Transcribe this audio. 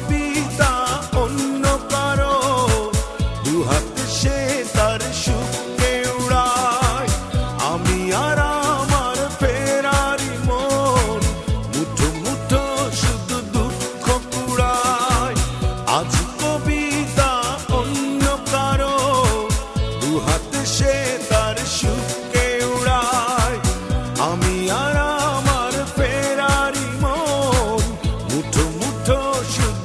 কবিতা অন্য কারও। দুহাতে সে তার সুখে আমি আর আমার ফেরারি মন, মুঠো মুঠো শুধু দুঃখ কুড়ায়। আজ কবিতা অন্য কারও। দুহাতে সে তার সুখে আমি আর আমার ফেরারি মন, মুঠো মুঠো শুধু